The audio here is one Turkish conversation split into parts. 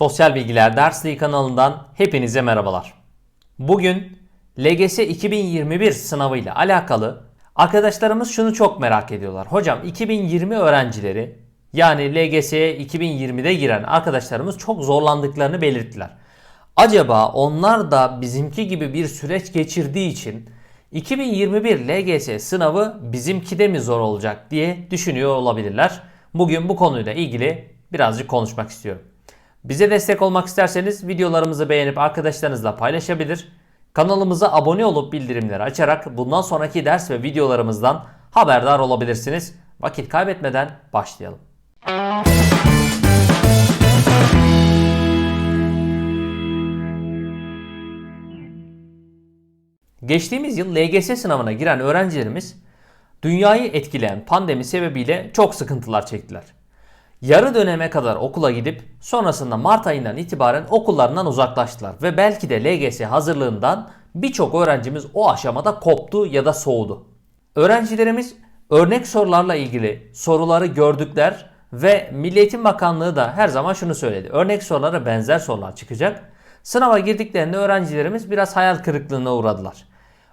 Sosyal Bilgiler Dersliği kanalından hepinize merhabalar. Bugün LGS 2021 sınavıyla alakalı arkadaşlarımız şunu çok merak ediyorlar. Hocam 2020 öğrencileri yani LGS'ye 2020'de giren arkadaşlarımız çok zorlandıklarını belirttiler. Acaba onlar da bizimki gibi bir süreç geçirdiği için 2021 LGS sınavı bizimki de mi zor olacak diye düşünüyor olabilirler. Bugün bu konuyla ilgili birazcık konuşmak istiyorum. Bize destek olmak isterseniz videolarımızı beğenip arkadaşlarınızla paylaşabilir. Kanalımıza abone olup bildirimleri açarak bundan sonraki ders ve videolarımızdan haberdar olabilirsiniz. Vakit kaybetmeden başlayalım. Geçtiğimiz yıl LGS sınavına giren öğrencilerimiz dünyayı etkileyen pandemi sebebiyle çok sıkıntılar çektiler. Yarı döneme kadar okula gidip sonrasında Mart ayından itibaren okullarından uzaklaştılar ve belki de LGS hazırlığından birçok öğrencimiz o aşamada koptu ya da soğudu. Öğrencilerimiz örnek sorularla ilgili soruları gördükler ve Milli Eğitim Bakanlığı da her zaman şunu söyledi. Örnek sorulara benzer sorular çıkacak. Sınava girdiklerinde öğrencilerimiz biraz hayal kırıklığına uğradılar.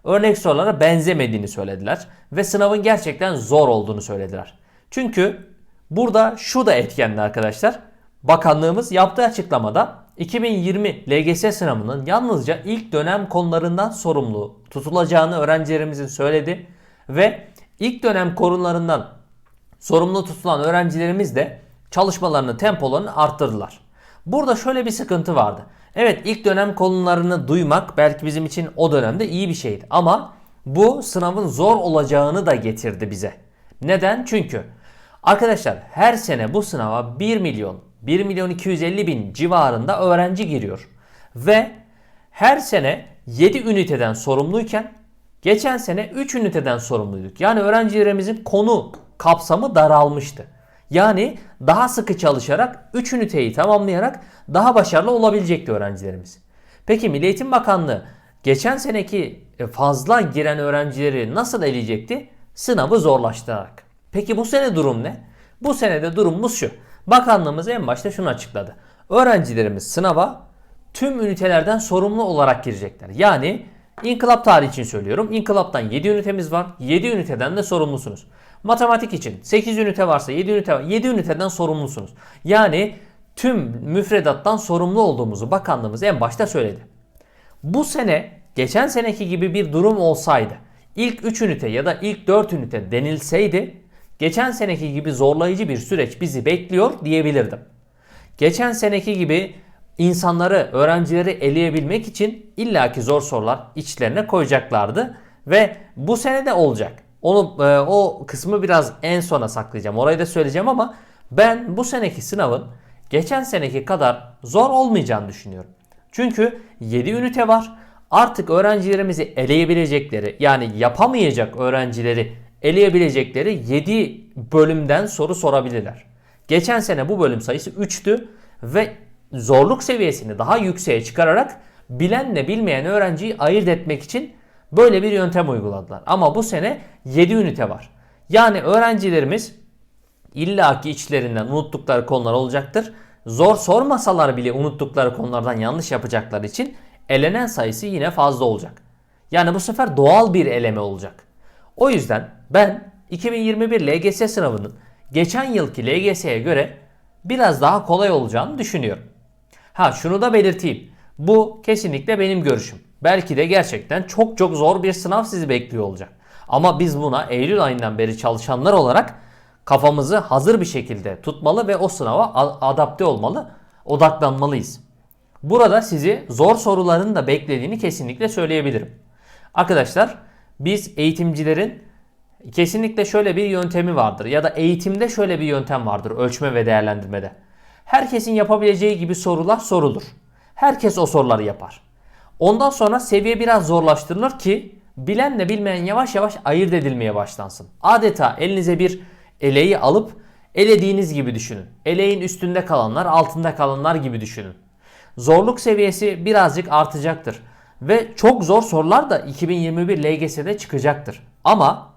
Örnek sorulara benzemediğini söylediler ve sınavın gerçekten zor olduğunu söylediler. Çünkü burada şu da etkenli arkadaşlar. Bakanlığımız yaptığı açıklamada 2020 LGS sınavının yalnızca ilk dönem konularından sorumlu tutulacağını öğrencilerimizin söyledi ve ilk dönem konularından sorumlu tutulan öğrencilerimiz de çalışmalarını, tempolarını arttırdılar. Burada şöyle bir sıkıntı vardı. Evet ilk dönem konularını duymak belki bizim için o dönemde iyi bir şeydi. Ama bu sınavın zor olacağını da getirdi bize. Neden? Çünkü arkadaşlar her sene bu sınava 1 milyon, 1 milyon 250 bin civarında öğrenci giriyor. Ve her sene 7 üniteden sorumluyken geçen sene 3 üniteden sorumluyduk. Yani öğrencilerimizin konu kapsamı daralmıştı. Yani daha sıkı çalışarak 3 üniteyi tamamlayarak daha başarılı olabilecekti öğrencilerimiz. Peki Milli Eğitim Bakanlığı geçen seneki fazla giren öğrencileri nasıl eleyecekti? Sınavı zorlaştırarak. Peki bu sene durum ne? Bu senede durumumuz şu. Bakanlığımız en başta şunu açıkladı. Öğrencilerimiz sınava tüm ünitelerden sorumlu olarak girecekler. Yani İnkılap tarihi için söylüyorum. İnkılaptan 7 ünitemiz var. 7 üniteden de sorumlusunuz. Matematik için 8 ünite varsa 7 ünite var. 7 üniteden sorumlusunuz. Yani tüm müfredattan sorumlu olduğumuzu bakanlığımız en başta söyledi. Bu sene geçen seneki gibi bir durum olsaydı ilk 3 ünite ya da ilk 4 ünite denilseydi geçen seneki gibi zorlayıcı bir süreç bizi bekliyor diyebilirdim. Geçen seneki gibi insanları, öğrencileri eleyebilmek için illaki zor sorular içlerine koyacaklardı ve bu sene de olacak. Onu e, o kısmı biraz en sona saklayacağım. Orayı da söyleyeceğim ama ben bu seneki sınavın geçen seneki kadar zor olmayacağını düşünüyorum. Çünkü 7 ünite var. Artık öğrencilerimizi eleyebilecekleri yani yapamayacak öğrencileri eleyebilecekleri 7 bölümden soru sorabilirler. Geçen sene bu bölüm sayısı 3'tü ve zorluk seviyesini daha yükseğe çıkararak bilenle bilmeyen öğrenciyi ayırt etmek için böyle bir yöntem uyguladılar. Ama bu sene 7 ünite var. Yani öğrencilerimiz illaki içlerinden unuttukları konular olacaktır. Zor sormasalar bile unuttukları konulardan yanlış yapacakları için elenen sayısı yine fazla olacak. Yani bu sefer doğal bir eleme olacak. O yüzden ben 2021 LGS sınavının geçen yılki LGS'ye göre biraz daha kolay olacağını düşünüyorum. Ha şunu da belirteyim. Bu kesinlikle benim görüşüm. Belki de gerçekten çok çok zor bir sınav sizi bekliyor olacak. Ama biz buna Eylül ayından beri çalışanlar olarak kafamızı hazır bir şekilde tutmalı ve o sınava adapte olmalı, odaklanmalıyız. Burada sizi zor soruların da beklediğini kesinlikle söyleyebilirim. Arkadaşlar biz eğitimcilerin kesinlikle şöyle bir yöntemi vardır ya da eğitimde şöyle bir yöntem vardır ölçme ve değerlendirmede. Herkesin yapabileceği gibi sorular sorulur. Herkes o soruları yapar. Ondan sonra seviye biraz zorlaştırılır ki bilenle bilmeyen yavaş yavaş ayırt edilmeye başlansın. Adeta elinize bir eleği alıp elediğiniz gibi düşünün. Eleğin üstünde kalanlar, altında kalanlar gibi düşünün. Zorluk seviyesi birazcık artacaktır. Ve çok zor sorular da 2021 LGS'de çıkacaktır. Ama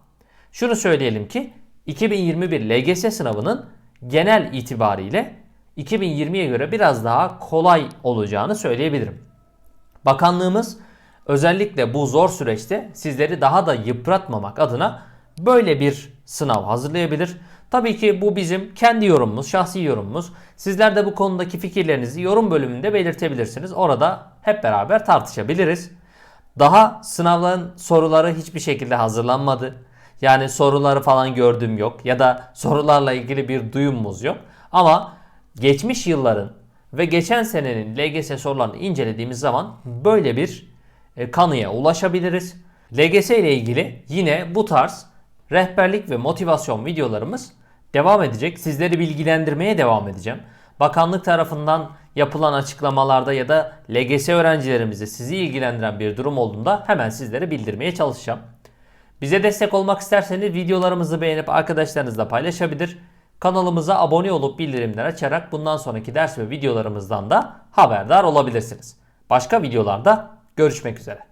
şunu söyleyelim ki 2021 LGS sınavının genel itibariyle 2020'ye göre biraz daha kolay olacağını söyleyebilirim. Bakanlığımız özellikle bu zor süreçte sizleri daha da yıpratmamak adına böyle bir sınav hazırlayabilir. Tabii ki bu bizim kendi yorumumuz, şahsi yorumumuz. Sizler de bu konudaki fikirlerinizi yorum bölümünde belirtebilirsiniz. Orada hep beraber tartışabiliriz. Daha sınavların soruları hiçbir şekilde hazırlanmadı. Yani soruları falan gördüğüm yok ya da sorularla ilgili bir duyumumuz yok. Ama geçmiş yılların ve geçen senenin LGS sorularını incelediğimiz zaman böyle bir e, kanıya ulaşabiliriz. LGS ile ilgili yine bu tarz rehberlik ve motivasyon videolarımız devam edecek. Sizleri bilgilendirmeye devam edeceğim. Bakanlık tarafından yapılan açıklamalarda ya da LGS öğrencilerimizi sizi ilgilendiren bir durum olduğunda hemen sizlere bildirmeye çalışacağım. Bize destek olmak isterseniz videolarımızı beğenip arkadaşlarınızla paylaşabilir. Kanalımıza abone olup bildirimler açarak bundan sonraki ders ve videolarımızdan da haberdar olabilirsiniz. Başka videolarda görüşmek üzere.